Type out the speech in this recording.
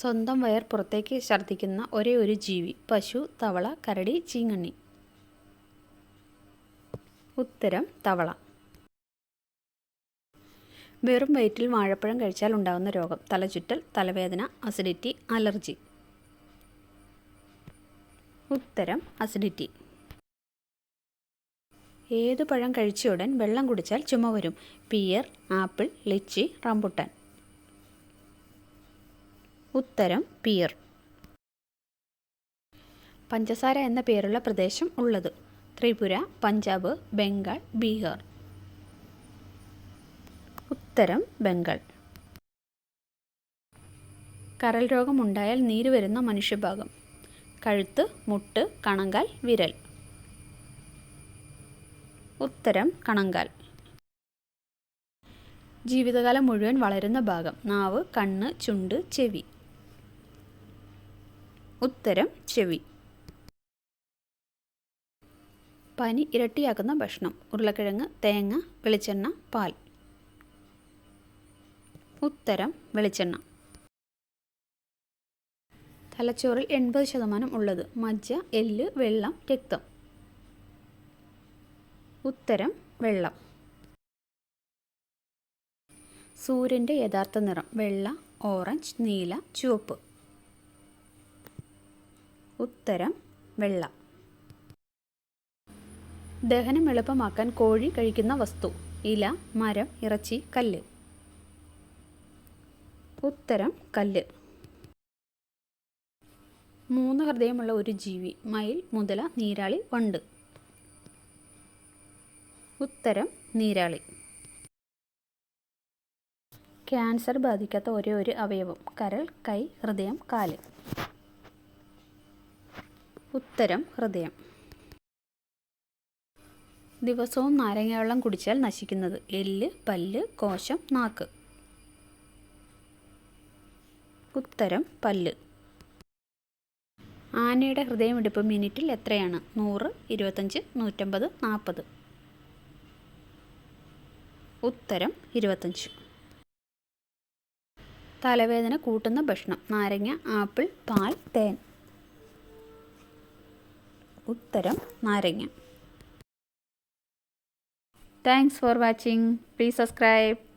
സ്വന്തം വയർ പുറത്തേക്ക് ഛർദ്ദിക്കുന്ന ഒരേ ഒരു ജീവി പശു തവള കരടി ചീങ്ങണ്ണി. ഉത്തരം തവള. വെറും വയറ്റിൽ വാഴപ്പഴം കഴിച്ചാൽ ഉണ്ടാകുന്ന രോഗം തലചുറ്റൽ തലവേദന അസിഡിറ്റി അലർജി ഉത്തരം അസിഡിറ്റി ഏത് പഴം കഴിച്ച ഉടൻ വെള്ളം കുടിച്ചാൽ ചുമ വരും പിയർ ആപ്പിൾ ലിച്ചി റംബുട്ടാൻ. ഉത്തരം പിയർ പഞ്ചസാര എന്ന പേരുള്ള പ്രദേശം ഉള്ളത്. ത്രിപുര പഞ്ചാബ് ബംഗാൾ ബീഹാർ. ഉത്തരം ബംഗാൾ. കരൽ രോഗമുണ്ടായാൽ നീര് വരുന്ന മനുഷ്യഭാഗം. കഴുത്ത് മുട്ട് കണങ്കാൽ വിരൽ. ഉത്തരം കണങ്കാൽ. ജീവിതകാലം മുഴുവൻ വളരുന്ന ഭാഗം. നാവ് കണ്ണ് ചുണ്ട് ചെവി. ഉത്തരം ചെവി. പനി ഇരട്ടിയാക്കുന്ന ഭക്ഷണം. ഉരുളക്കിഴങ്ങ് തേങ്ങ വെളിച്ചെണ്ണ പാൽ. ഉത്തരം വെളിച്ചെണ്ണ. തലച്ചോറിൽ എൺപത് ശതമാനം ഉള്ളത് മജ്ജ എല്ല് വെള്ളം രക്തം. ഉത്തരം വെള്ളം. സൂര്യന്റെ യഥാർത്ഥ നിറം വെള്ള ഓറഞ്ച് നീല ചുവപ്പ്. ഉത്തരം വെള്ള. ദഹനം എളുപ്പമാക്കാൻ കോഴി കഴിക്കുന്ന വസ്തു ഇല മരം ഇറച്ചി കല്ല്. ഉത്തരം കല്ല്. മൂന്ന് ഹൃദയമുള്ള ഒരു ജീവി മയിൽ മുതല നീരാളി വണ്ട്. ഉത്തരം നീരാളി. ക്യാൻസർ ബാധിക്കാത്ത ഒരേ ഒരു അവയവം കരൾ കൈ ഹൃദയം കാൽ. ഉത്തരം ഹൃദയം. ദിവസവും നാരങ്ങ വെള്ളം കുടിച്ചാൽ നശിക്കുന്നത് എല്ല് പല്ല് കോശം നാക്ക്. ഉത്തരം പല്ല്. ആനയുടെ ഹൃദയമിടിപ്പ് മിനിറ്റിൽ എത്രയാണ്? നൂറ് ഇരുപത്തഞ്ച് നൂറ്റമ്പത് നാൽപ്പത്. ഉത്തരം ഇരുപത്തഞ്ച്. തലവേദന കൂട്ടുന്ന ഭക്ഷണം. നാരങ്ങ ആപ്പിൾ പാൽ തേൻ. ഉത്തരം നാരങ്ങ. Thanks for watching please subscribe